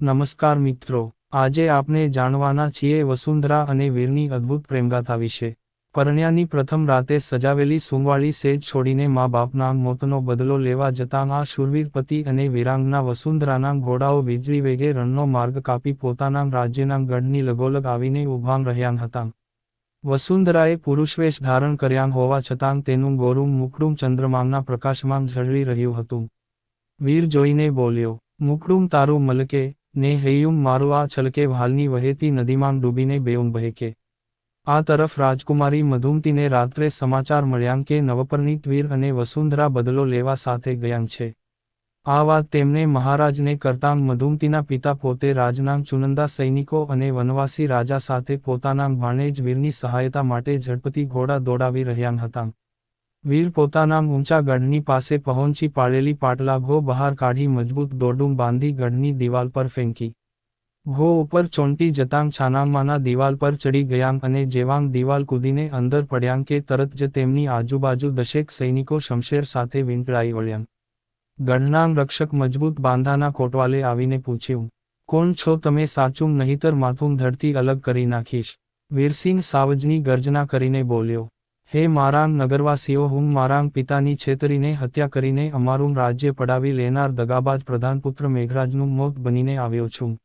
નમસ્કાર મિત્રો, આજે આપણે જાણવાના છીએ વસુંધરા અને વીરની અદ્ભુત પ્રેમગાથા વિશે. પરણ્યાની પ્રથમ રાતે સજાવેલી સુંવાળી સેજ છોડીને મા બાપના મોતનો બદલો લેવા જતાં આ શૂરવીર અને વીરાંગના વસુંધરાના ઘોડાઓ વીજળી વેગે રણનો માર્ગ કાપી પોતાના રાજ્યના ગઢની લગોલગ આવીને ઊભાં રહ્યા હતા. વસુંધરાએ પુરુષવેશ ધારણ કર્યા હોવા છતાં તેનું ગોરું મુકડું ચંદ્રમાનના પ્રકાશમાં ઝળવી રહ્યું હતું. વીર જોઈને બોલ્યો મુકડું તારું મલકે ને હૈયુમ મારું આ છલકે હાલની વહેતી નદીમાં ડૂબીને બેઉમ બહેકે. આ તરફ રાજકુમારી મધુમતીને રાત્રે સમાચાર મળ્યા કે નવપરણીત વીર અને વસુંધરા બદલો લેવા સાથે ગયા છે. આ વાત તેમને મહારાજને કરતાં મધુમતીના પિતા પોતે રાજના ચુનંદા સૈનિકો અને વનવાસી રાજા સાથે પોતાના ભાણેજ વીરની સહાયતા માટે ઝડપથી ઘોડા દોડાવી રહ્યા હતા. વીર પોતાના ઊંચા ગઢની પાસે પહોંચી પાડેલી પાટલા ઘો બહાર કાઢી મજબૂત દોરડું બાંધી ગઢની દિવાલ પર ફેંકી. ઘો ઉપર ચોંટી જતાં છાનામાના દિવાલ પર ચડી ગયાં અને જેવાંગ દિવાલ કૂદીને અંદર પડ્યાં કે તરત જ તેમની આજુબાજુ દશેક સૈનિકો શમશેર સાથે વીંટળાઈ વળ્યાં. ગઢનામ રક્ષક મજબૂત બાંધાના કોટવાલે આવીને પૂછ્યું, કોણ છો તમે સાચું નહીતર માથું ધરતી અલગ કરી નાખીશ? વીરસિંહ સાવજની ગર્જના કરીને બોલ્યો હે મારાંગ નગરવાસીઓ, હું મારાંગ પિતાની છેતરીને હત્યા કરીને અમારું રાજ્ય પડાવી લેનાર દગાબાજ પ્રધાનપુત્ર મેઘરાજનું મોત બનીને આવ્યો છું.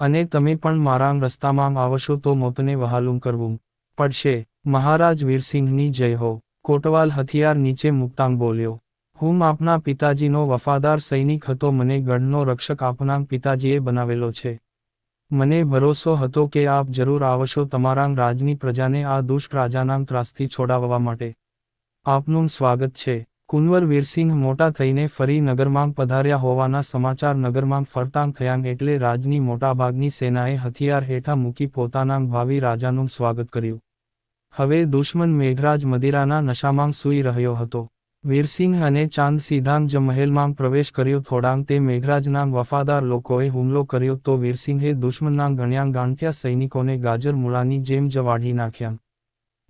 અને તમે પણ મારાંગ રસ્તામાં આવશો તો મોતને વહાલું કરવું પડશે. મહારાજ વીરસિંહની જય હો. કોટવાલ હથિયાર નીચે મુક્તાંગ બોલ્યો. હું આપના પિતાજીનો વફાદાર સૈનિક હતો, મને ગઢનો રક્ષક આપના પિતાજીએ બનાવેલો છે. મને ભરોસો હતો કે આપ જરૂર આવશો તમારા રાજની પ્રજાને આ દુષ્ટ રાજાના ત્રાસથી છોડાવવા માટે. આપનું સ્વાગત છે. કુંવર વીરસિંહ મોટા થઈને ફરી નગરમાં પધાર્યા હોવાના સમાચાર નગરમાં ફરતાંગ થયાં એટલે રાજની મોટાભાગની સેનાએ હથિયાર હેઠા મૂકી પોતાના ભાવિ રાજાનું સ્વાગત કર્યું. હવે દુશ્મન મેઘરાજ મદિરાના નશામાં સૂઈ રહ્યો હતો. વીરસિંહ અને ચાંદ સીધાંગ જ મહેલમાં પ્રવેશ કર્યો થોડાંગ તે મેઘરાજના વફાદાર લોકોએ હુમલો કર્યો તો વીરસિંહે દુશ્મનના ગણ્યા ગાંઠ્યા સૈનિકોને ગાજર મૂળાની જેમ જ વાઢી નાખ્યા.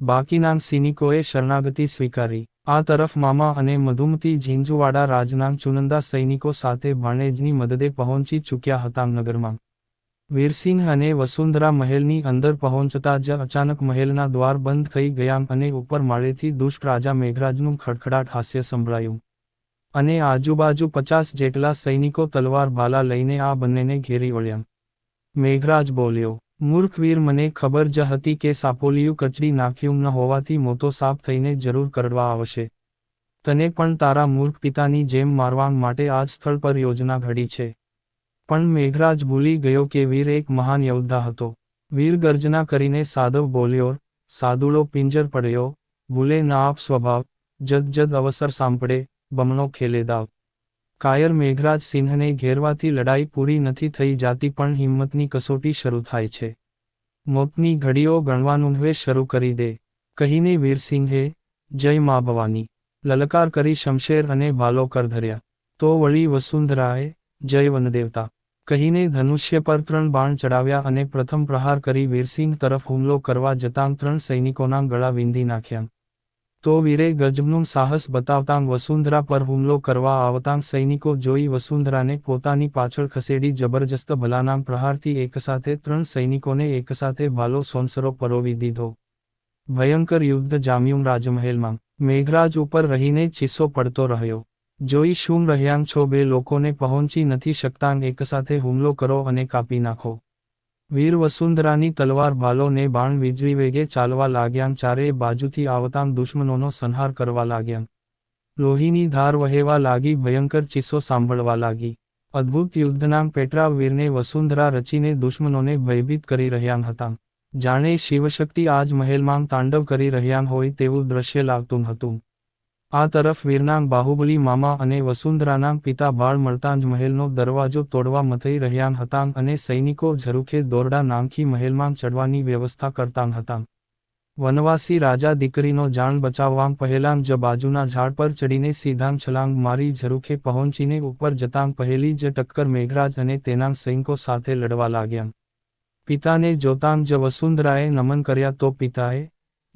બાકીના સૈનિકોએ શરણાગતિ સ્વીકારી. આ તરફ મામા અને મધુમતી ઝીંઝુવાડા રાજના ચુનંદા સૈનિકો સાથે ભાણેજની મદદે પહોંચી ચૂક્યા હતા નગરમાં. વીરસિંહ અને વસુંધરા મહેલની અંદર પહોંચતા જ અચાનક મહેલના દ્વાર બંધ થઈ ગયા અને ઉપર માળેથી દુષ્ટ રાજા મેઘરાજનું ખડખડાટ હાસ્ય સંભળાયું. અને આજુબાજુ પચાસ જેટલા સૈનિકો તલવાર ભાલા લઈને આ બંનેને ઘેરી વળ્યા. મેઘરાજ બોલ્યો મૂર્ખવીર મને ખબર જ હતી કે સાપોલિયું કચડી નાખ્યું ન હોવાથી મોટો સાપ થઈને જરૂર કરડવા આવશે. તને પણ તારા મૂર્ખ પિતાની જેમ મારવા માટે આ સ્થળ પર યોજના ઘડી છે. પણ મેઘરાજ ભૂલી ગયો કે વીર એક મહાન યોદ્ધા હતો. વીર ગર્જના કરીને સાધવ બોલ્યો સાદુડો પિંજર પડ્યો, ભૂલે ના આપ સ્વભાવ, જદ જદ અવસર સાંપડે બમણો ખેલે દાવ. કાયર મેઘરાજ સિંહને ઘેરવાથી લડાઈ પૂરી નથી થઈ જાતી પણ હિંમતની કસોટી શરૂ થાય છે. મોતની ઘડીઓ ગણવાનું હવે શરૂ કરી દે, કહીને વીરસિંહે જય મા ભવાની. લલકાર કરી શમશેર અને ભાલો કર ધર્યા. તો વળી વસુંધરાએ જય વનદેવતા. કહીને ધનુષ્ય પર ત્રણ બાણ ચડાવ્યા અને પ્રથમ પ્રહાર કરી વીરસિંહ તરફ હુમલો કરવા જતાં ત્રણ સૈનિકોના ગળા વિંધી નાખ્યા. તો વીરે ગજબનું સાહસ બતાવતાં વસુંધરા પર હુમલો કરવા આવતાં સૈનિકો જોઈ વસુંધરાને પોતાની પાછળ ખસેડી જબરજસ્ત ભલાના પ્રહારથી એકસાથે ત્રણ સૈનિકોને એકસાથે ભાલો સોનસરો પરોવી દીધો. ભયંકર યુદ્ધ જામ્યું રાજમહેલમાં. મેઘરાજ ઉપર રહીને ચીસો પડતો રહ્યો. જોઈ શું રહ્યાં છો? બે લોકોને પહોંચી નથી શકતાં. એકસાથે હુમલો કરો અને કાપી નાખો. વીર વસુંધરાની તલવાર ભાલોને બાણ વીજળી વેગે ચાલવા લાગ્યાં. ચારે બાજુથી આવતાં દુશ્મનોનો સંહાર કરવા લાગ્યાં. લોહીની ધાર વહેવા લાગી, ભયંકર ચીસો સાંભળવા લાગી. અદ્ભુત યુદ્ધનામ પેટરા વીરને વસુંધરા રચીને દુશ્મનોને ભયભીત કરી રહ્યાં હતા. જાણે શિવશક્તિ આજ મહેલમાં તાંડવ કરી રહ્યાં હોય તેવું દ્રશ્ય લાગતું હતું. આ તરફ વીરનાંગ બાહુબલી મામા અને વસુંધરાના પિતા બાળ મળતાં જ મહેલનો દરવાજો તોડવા મથઈ રહ્યાં હતાં અને સૈનિકો ઝરૂખે દોરડા નાંખી મહેલમાં ચડવાની વ્યવસ્થા કરતાં હતાં. વનવાસી રાજા દીકરીનો જાણ બચાવવાં પહેલાં જ બાજુના ઝાડ પર ચડીને સીધાં છલાંગ મારી ઝરૂખે પહોંચીને ઉપર જતાં પહેલી જ ટક્કર મેઘરાજ અને તેના સૈનિકો સાથે લડવા લાગ્યા. પિતાને જોતાં જ વસુંધરાએ નમન કર્યા તો પિતાએ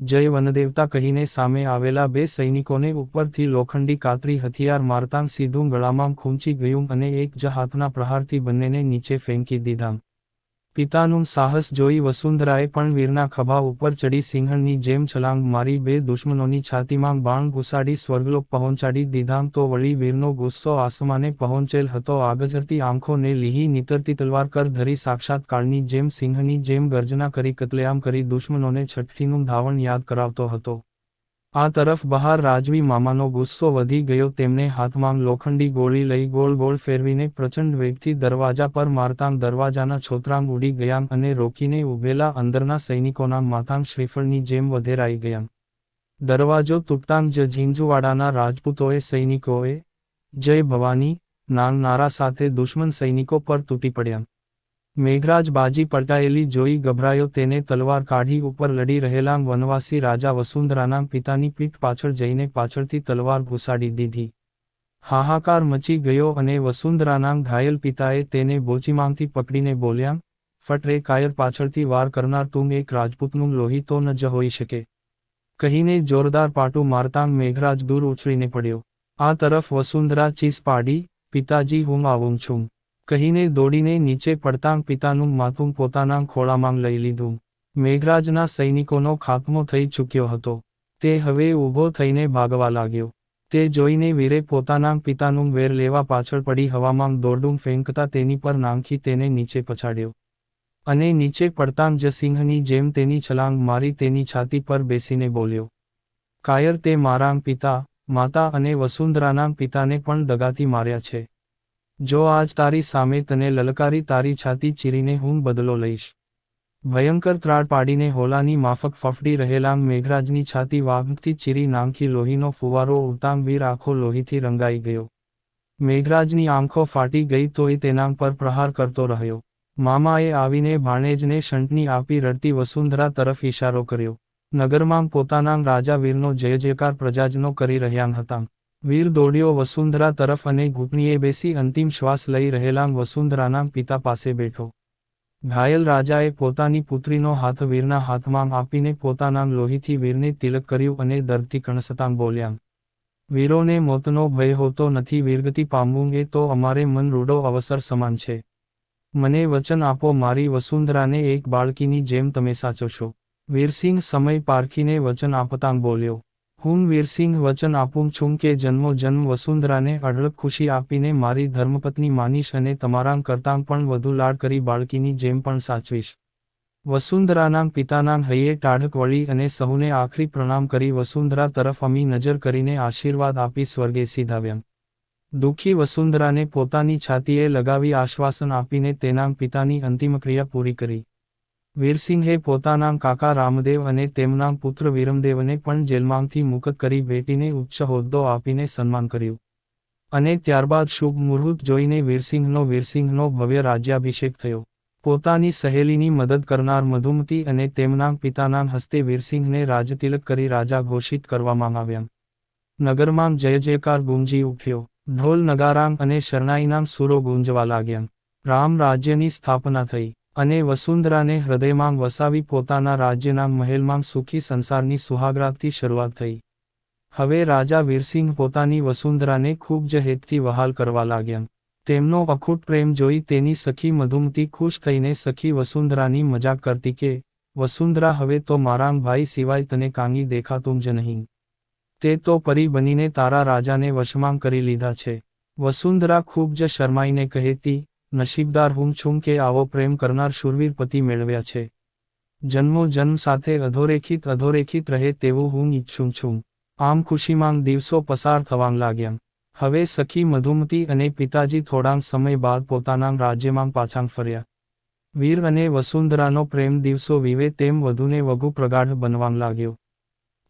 જય વનદેવતા કહીને સામે આવેલા બે સૈનિકોને ઉપરથી લોખંડી કાતરી હથિયાર મારતાં સીધું ગળામાં ખૂંચી ગયું અને એક જ હાથના પ્રહારથી બંનેને નીચે ફેંકી દીધા. પિતાનું સાહસ જોઈ વસુંધરાએ પણ વીરના ખભા ઉપર ચડી સિંહણની જેમ છલાંગ મારી બે દુશ્મનોની છાતીમાં બાણ ઘુસાડી સ્વર્ગલોક પહોંચાડી દીધામ તો વળી વીરનો ગુસ્સો આસમાને પહોંચેલ હતો. આગજરતી આંખોને લીહી નીતરતી તલવાર કર ધરી સાક્ષાત કાળની જેમ સિંહની જેમ ગર્જના કરી કતલેઆમ કરી દુશ્મનોને છઠ્ઠીનું ધાવણ યાદ કરાવતો હતો. આ તરફ બહાર રાજવી મામાનો ગુસ્સો વધી ગયો, તેમને હાથમાં લોખંડી ગોળી લઈ ગોળ ગોળ ફેરવીને પ્રચંડ વેગથી દરવાજા પર મારતાં દરવાજાના છોતરાંગ ઉડી ગયા અને રોકીને ઊભેલા અંદરના સૈનિકોના માથાંગ શ્રીફળની જેમ વધેરાઈ ગયા. દરવાજો તૂટતાં જ ઝીંઝુવાડાના રાજપૂતોએ સૈનિકોએ જય ભવાની નાંગ નારા સાથે દુશ્મન સૈનિકો પર તૂટી પડ્યા. મેઘરાજ બાજી પલટાયેલી જોઈ ગભરાયો તેને તલવાર કાઢી ઉપર લડી રહેલા વનવાસી રાજા વસુંધરાના પિતાની પીઠ પાછળ જઈને પાછળથી તલવાર ઘુસાડી દીધી. હાહાકાર મચી ગયો અને વસુંધરાના ઘાયલ પિતાએ તેને બોચીમાંથી પકડીને બોલ્યા ફટરે કાયર પાછળથી વાર કરનાર તું એક રાજપૂતનું લોહી તો ન જ હોઈ શકે. કહીને જોરદાર પાટું મારતાં મેઘરાજ દૂર ઉછળીને પડ્યો. આ તરફ વસુંધરા ચીસ પાડી, પિતાજી, હું આવું છું. કહીને દોડીને નીચે પડતાં પિતાનું માથું પોતાના ખોળામાં લઈ લીધું. મેઘરાજના સૈનિકોનો ખાત્મો થઈ ચૂક્યો હતો. તે હવે ઊભો થઈને ભાગવા લાગ્યો. તે જોઈને વીરે પોતાના પિતાનું વેર લેવા પાછળ પડી હવામાં દોરડું ફેંકતા તેની પર નાંખી તેને નીચે પછાડ્યો. અને નીચે પડતાં જ જેમ તેની છલાંગ મારી તેની છાતી પર બેસીને બોલ્યો. કાયર તે મારા પિતા, માતા અને વસુંધરાના પિતાને પણ દગાથી માર્યા છે. જો આજ તારી સામે તને લલકારી તારી છાતી ચીરીને હું બદલો લઈશ. ભયંકર ત્રાડ પાડીને હોલાની માફક ફફડી રહેલાંગ મેઘરાજની છાતી વાઘથી ચીરી નાંખી લોહીનો ફુવારો ઉતાંગ વીર આંખો લોહીથી રંગાઈ ગયો. મેઘરાજની આંખો ફાટી ગઈ તોય તેના પર પ્રહાર કરતો રહ્યો. મામાએ આવીને ભાણેજને શંટની આપી રડતી વસુંધરા તરફ ઇશારો કર્યો. નગરમાં પોતાના રાજા વીરનો જય જયકાર પ્રજાજનો કરી રહ્યા હતા. વીર દોડ્યો વસુંધરા તરફ અને ઘૂંટણીએ બેસી અંતિમ શ્વાસ લઈ રહેલા વસુંધરાના પિતા પાસે બેઠો. ઘાયલ રાજાએ પોતાની પુત્રીનો હાથ વીરના હાથમાં આપીને પોતાના લોહીથી વીરને તિલક કર્યું અને દર્દથી કણસતાં બોલ્યા, વીરોને મોતનો ભય હોતો નથી વીરગતિ પામવું તો અમારે મન રૂડો અવસર સમાન છે. મને વચન આપો મારી વસુંધરાને એક બાળકીની જેમ તમે સાચો છો વીરસિંહ સમય પારખીને વચન આપતાં બોલ્યો હું વીરસિંહ વચન આપું છું કે જન્મો જન્મ વસુંધરાને અઢળક ખુશી આપીને મારી ધર્મપત્ની માનીશ અને તમારા કરતાં પણ વધુ લાડ કરી બાળકીની જેમ પણ સાચવીશ. વસુંધરાના પિતાના હૈયે ટાઢક વળી અને સહુને આખરી પ્રણામ કરી વસુંધરા તરફ અમી નજર કરીને આશીર્વાદ આપી સ્વર્ગે સીધાવ્યા. દુઃખી વસુંધરાને પોતાની છાતીએ લગાવી આશ્વાસન આપીને તેના પિતાની અંતિમક્રિયા પૂરી કરી. વીરસિંહે પોતાના કાકા રામદેવ અને તેમના પુત્ર વિરમદેવને પણ જેલમાંથી મુક્ત કરી બેટીને ઉચ્ચ હોદ્દો આપીને સન્માન કર્યું. અને ત્યારબાદ શુભ મુહૂર્ત જોઈને વીરસિંહનો વીરસિંહનો ભવ્ય રાજ્યાભિષેક થયો. પોતાની સહેલીની મદદ કરનાર મધુમતી અને તેમના પિતાના હસ્તે વીરસિંહને રાજતિલક કરી રાજા ઘોષિત કરવામાં આવ્યા. નગરમાં જય જયકાર ગુંજી ઉઠ્યો. ઢોલ નગારાંગ અને શરણાઈના સુરો ગુંજવા લાગ્યા. રામ રાજ્યની સ્થાપના થઈ. અને વસુંધરાને હૃદયમાં વસાવી પોતાના રાજ્યના મહેલમાં સુખી સંસારની સુહાગરાતથી શરૂઆત થઈ. હવે રાજા વીરસિંહ પોતાની વસુંધરાને ખૂબ જ હેતથી વહાલ કરવા લાગ્યા. તેમનો અખૂટ પ્રેમ જોઈ તેની સખી મધુમતી ખુશ થઈને સખી વસુંધરાની મજાક કરતી કે, વસુંધરા, હવે તો મારા ભાઈ સિવાય તને કાંગી દેખાતું જ નહીં. તે તો પરી બનીને તારા રાજાને વશમાં કરી લીધા છે. વસુંધરા ખૂબ જ શરમાઈને કહેતી નસીબદાર હું છું કે આવો પ્રેમ કરનાર શૂરવીર પતિ મેળવ્યા છે. જન્મો જન્મ સાથે અધોરેખિત અધોરેખિત રહે તેવું હું ઈચ્છું છું. આમ ખુશીમાં દિવસો પસાર થવા લાગ્યા હવે સખી મધુમતી અને પિતાજી થોડાંક સમય બાદ પોતાના રાજ્યમાં પાછા ફર્યા. વીર અને વસુંધરાનો પ્રેમ દિવસો વિવે તેમ વધુને વધુ પ્રગાઢ બનવા લાગ્યો.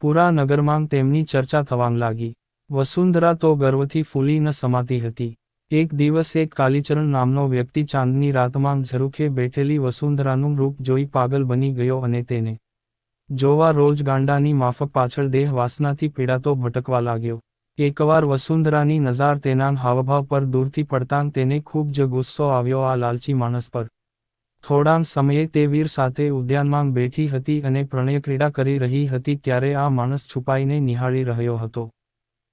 પૂરા નગરમાં તેમની ચર્ચા થવા લાગી. વસુંધરા તો ગર્વથી ફૂલી ન સમાતી હતી. એક દિવસ એક કાલીચરણ નામનો વ્યક્તિ ચાંદની રાતમાં ઝરૂખે બેઠેલી વસુંધરાનું રૂપ જોઈ પાગલ બની ગયો અને તેને જોવા રોજ ગાંડાની માફક પાછળ દેહ વાસનાથી પીડાતો ભટકવા લાગ્યો. એકવાર વસુંધરાની નજાર તેના હાવભાવ પર દૂરથી પડતાં તેને ખૂબ જ ગુસ્સો આવ્યો આ લાલચી માણસ પર. થોડા સમયે તે વીર સાથે ઉદ્યાનમાં બેઠી હતી અને પ્રણયક્રીડા કરી રહી હતી ત્યારે આ માણસ છુપાઈને નિહાળી રહ્યો હતો.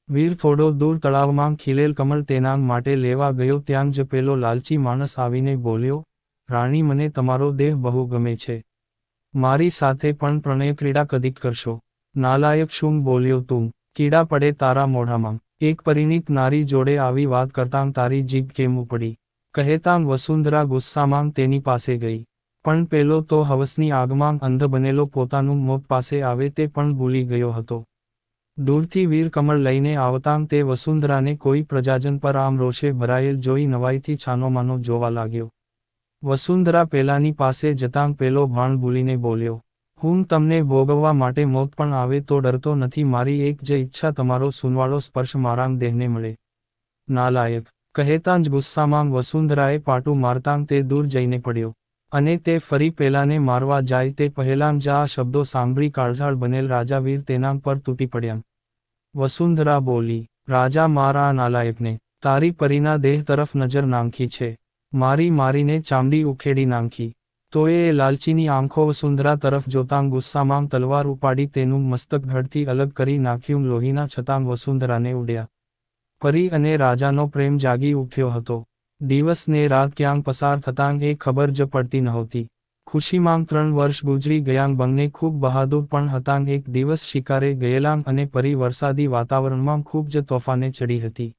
વીર થોડો દૂર તળાવમાં ખીલેલ કમળ તેના માટે લેવા ગયો ત્યાં જ પેલો લાલચી માણસ આવીને બોલ્યો, રાણી, મને તમારો દેહ બહુ ગમે છે. મારી સાથે પણ પ્રણયક્રીડા કદીક કરશો. નાલાયક શું બોલ્યો તું? કીડા પડે તારા મોઢામાં. એક પરિણીત નારી જોડે આવી વાત કરતાં તારી જીભ કેમ ઉપડી? કહેતાં વસુંધરા ગુસ્સામાં તેની પાસે ગઈ. પણ પેલો તો હવસની આગમાં અંધ બનેલો પોતાનું મોત પાસે આવે તે પણ ભૂલી ગયો હતો. દૂરથી વીર કમળ લઈને આવતાં તે વસુંધરાને કોઈ પ્રજાજન પર આમ રોષે ભરાયેલ જોઈ નવાઈથી છાનોમાનો જોવા લાગ્યો. વસુંધરા પેલાની પાસે જતાં પેલો ભાણ ભૂલીને બોલ્યો, હું તમને ભોગવવા માટે મોત પણ આવે તો ડરતો નથી, મારી એક જે ઈચ્છા તમારો સુનવાળો સ્પર્શ મારામ દેહને મળે. નાલાયક, કહેતાં જ ગુસ્સામાં વસુંધરાએ પાટું મારતાં તે દૂર જઈને પડ્યો. અને તે ફરી પેલાને મારવા જાય તે પહેલાં જ આ શબ્દો સાંભળી કાળઝાળ બનેલ રાજાવીર તેના પર તૂટી પડ્યા. વસુંધરા બોલી, રાજા મારા નાલાયકને, તારી પરીના દેહ તરફ નજર નાંખી છે. મારી મારીને ચામડી ઉખેડી નાંખી. તો એ લાલચીની આંખો વસુંધરા તરફ જોતાં ગુસ્સામાં તલવાર ઉપાડી તેનું મસ્તક ઘડથી અલગ કરી નાખ્યું લોહીના છતાં વસુંધરાને ઉડ્યા. પરી અને રાજાનો પ્રેમ જાગી ઉઠ્યો હતો. દિવસ ને રાત ક્યાંક પસાર થતાં એ ખબર જ પડતી નહોતી. ખુશીમાં ત્રણ વર્ષ ગુજરી ગયાં બંને ખૂબ બહાદુર પણ હતાં. એક દિવસ શિકારે ગયેલાં અને પરી વરસાદી વાતાવરણમાં ખૂબ જ તોફાને ચડી હતી.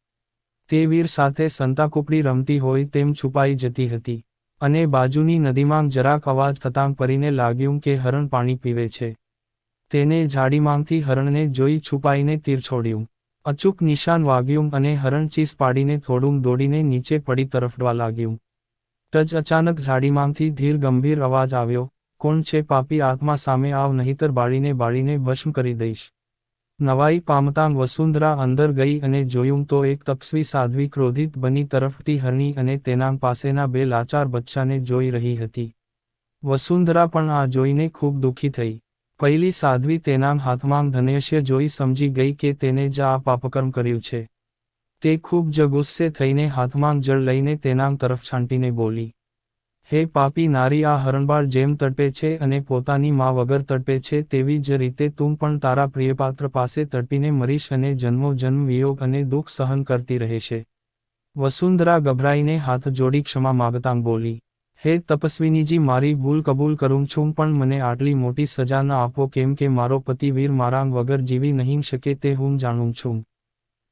તે વીર સાથે સંતાકૂપડી રમતી હોય તેમ છુપાઈ જતી હતી અને બાજુની નદીમાં જરાક અવાજ થતાં પરીને લાગ્યું કે હરણ પાણી પીવે છે. તેને ઝાડીમાંથી હરણને જોઈ છુપાઈને તીર છોડ્યું. અચૂક નિશાન વાગ્યું અને હરણ ચીસ પાડીને થોડું દોડીને નીચે પડી તરફડવા લાગ્યું. ટચ અચાનક ઝાડીમાંથી ધીર ગંભીર અવાજ આવ્યો, કોણ છે પાપી આત્મા સામે આવ નહીતર બાળીને બાળીને ભસ્મ કરી દઈશ. નવાઈ પામતાં વસુંધરા અંદર ગઈ અને જોયું તો એક તપસ્વી સાધ્વી ક્રોધિત બની તરફથી હરણી અને તેના પાસેના બે લાચાર બચ્ચાને જોઈ રહી હતી. વસુંધરા પણ આ જોઈને ખૂબ દુઃખી થઈ. પહેલી સાધ્વી તેના હાથમાં ધનેશ્ય જોઈ સમજી ગઈ કે તેને જ આ પાપકર્મ કર્યું છે. તે ખૂબ જ ગુસ્સે થઈને હાથમાં જળ લઈને તેના તરફ છાંટીને બોલી, હે પાપી નારી, આ હરણબાળ જેમ તડપે છે અને પોતાની માં વગર તડપે છે તેવી જ રીતે તું પણ તારા પ્રિયપાત્ર પાસે તડપીને મરીશ અને જન્મો જન્મ વિયોગ અને દુઃખ સહન કરતી રહેશે. વસુંધરા ગભરાઈને હાથ જોડી ક્ષમા માગતાં બોલી હે તપસ્વીનીજી, મારી ભૂલ કબૂલ કરું છું, પણ મને આટલી મોટી સજા ન આપો, કેમ કે મારો પતિ વીર મારાંગ વગર જીવી નહીં શકે તે હું જાણું છું.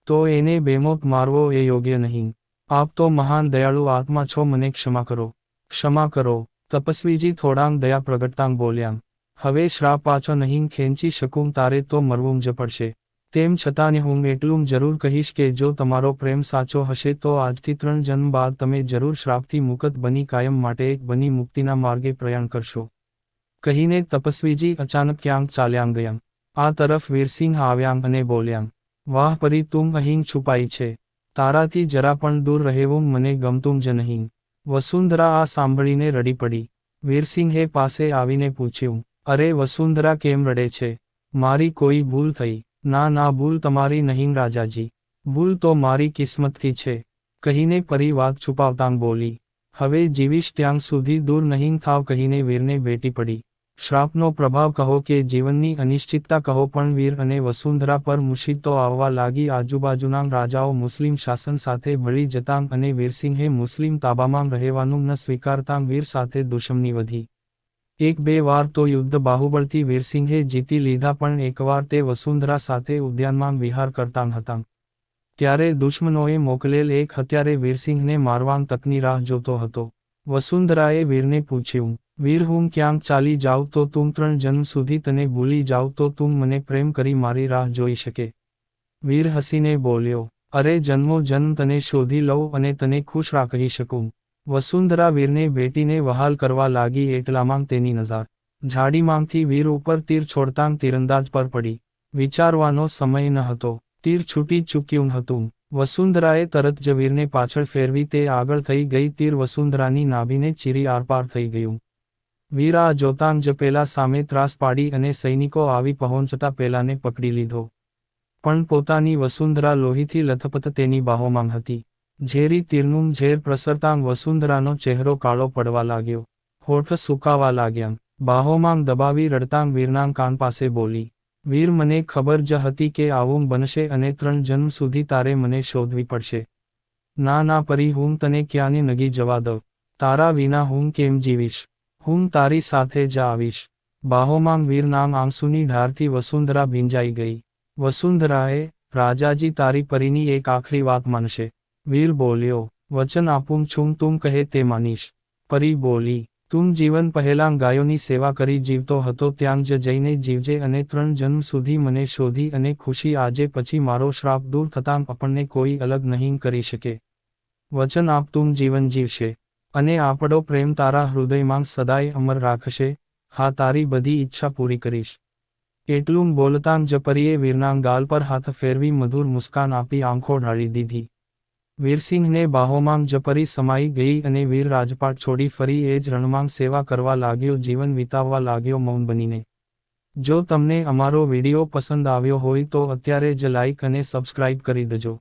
તો એને બેમોક મારવો એ યોગ્ય નહીં. આપ તો મહાન દયાળુ આત્મા છો, મને ક્ષમા કરો. ક્ષમા કરો. તપસ્વીજી થોડાંગ દયા પ્રગટતાંગ બોલ્યાં હવે શ્રાપ પાછો નહીં ખેંચી શકું, તારે તો મરવું જ પડશે. તેમ છતાં હું એટલું જરૂર કહીશ કે જો તમારો પ્રેમ સાચો હશે તો આજથી ત્રણ જન્મ બાદ તમે જરૂર શ્રાપથી મુક્ત બની કાયમ માટે એક બની મુક્તિના માર્ગે પ્રયાણ કરશો. કહીને તપસ્વીજી અચાનક ક્યાંક ચાલ્યાં ગયાં. આ તરફ વીરસિંહ આવ્યાં અને બોલ્યાં વાહ પરી, તું અહીં છુપાઈ છે. તારાથી જરા પણ દૂર રહેવું મને ગમતું જ નહીં. વસુંધરા આ સાંભળીને રડી પડી. વીરસિંહે પાસે આવીને પૂછ્યું, અરે, વસુંધરા કેમ રડે છે? મારી કોઈ ભૂલ થઈ. ના ના, ભૂલ તમારી નહીં રાજાજી. ભૂલ તો મારી કિસ્મતથી છે. કહીને પરી વાત છુપાવતાં બોલી. હવે જીવીશ ત્યાં સુધી દૂર નહીં થાવ કહીને વીરને ભેટી પડી. શ્રાપનો પ્રભાવ કહો કે જીવનની અનિશ્ચિતતા કહો પણ વીર અને વસુંધરા પર મુશીતો આવવા લાગી. આજુબાજુના રાજાઓ મુસ્લિમ શાસન સાથે ભળી જતાં અને વીરસિંહે મુસ્લિમ તાબામાં રહેવાનું ન સ્વીકારતાં વીર સાથે દુશ્મની વધી. એક બે વાર તો યુદ્ધ બાહુબળથી વીરસિંહે જીતી લીધા પણ એકવાર તે વસુંધરા સાથે ઉદ્યાનમાં વિહાર કરતા હતા. ત્યારે દુશ્મનોએ મોકલેલ એક હત્યારે વીરસિંહને મારવાન તકની રાહ જોતો હતો. વસુંધરાએ વીરને પૂછ્યું, વીર હું ક્યાંક ચાલી જાઉં તો તું ત્રણ જન્મ સુધી તને ભૂલી જાઉં તો તું મને પ્રેમ કરી મારી રાહ જોઈ શકે. વીર હસીને બોલ્યો, અરે જન્મો જન્મ તને શોધી લઉં અને તને ખુશ રાખી શકું. વસુંધરા વીરને ભેટીને વહાલ કરવા લાગી એટલામાં તેની નજર. ઝાડીમાંથી વીર ઉપર તીર છોડતાં તીરંદાજ પર પડી. વિચારવાનો સમય ન હતો. તીર છૂટી ચૂક્યું હતું. વસુંધરાએ તરત જ વીરને પાછળ ફેરવી તે આગળ થઈ ગઈ તીર વસુંધરાની નાભીને ચીરી આરપાર થઈ ગયું. વીરા જોતાં જ પેલા સામે ત્રાસ પાડી અને સૈનિકો આવી પહોંચતા પેલાને પકડી લીધો. પણ પોતાની વસુંધરા લોહીથી લથપથ તેની બાહોમાં હતી. ઝેરી તીરનું ઝેર પ્રસરતાં વસુંધરાનો ચહેરો કાળો પડવા લાગ્યો. હોઠ સુકાવા લાગ્યા. બાહોમાં દબાવી રડતાંગ વીરનામ કાન પાસે બોલી, વીર, મને ખબર જ હતી કે આવું બનશે અને ત્રણ જન્મ સુધી તારે મને શોધવી પડશે. ના ના, પરી, હું તને ક્યાંને નગી જવા દઉં? તારા વિના હું કેમ જીવીશ? હું તારી સાથે જ આવીશ. બાહોમાં વીરનામ આંસુની ઢારથી વસુંધરા ભીંજાઈ ગઈ. વસુંધરાએ, રાજાજી તારી પરીની એક આખરી વાત માનશે. વીર બોલ્યો, વચન આપું છું તું કહે તે માનીશ. પરી બોલી તું જીવન પહેલાં ગાયોની સેવા કરી જીવતો હતો, ત્યાં જ જઈને જીવજે અને ત્રણ જન્મ સુધી મને શોધી અને ખુશી આજે પછી મારો શ્રાપ દૂર થતાં આપણને કોઈ અલગ નહીં કરી શકે. વચન આપ તું જીવન જીવશે. અને આપણો પ્રેમ તારા હૃદયમાં સદાય અમર રાખશે. હા, તારી બધી ઈચ્છા પૂરી કરીશ. એટલું બોલતાં જ પરીએ વીરના ગાલ પર હાથ ફેરવી મધુર મુસ્કાન આપી આંખો ઢાળી દીધી. વીરસિંહને બાહોમાં જપરી સમાઈ ગઈ અને વીર રાજપાટ છોડી ફરી એ જ રણમાં સેવા કરવા લાગ્યો, જીવન વિતાવવા લાગ્યો મૌન બનીને. જો તમને અમારો વિડિયો પસંદ આવ્યો હોય તો અત્યારે જ લાઇક અને સબસ્ક્રાઇબ કરી દેજો.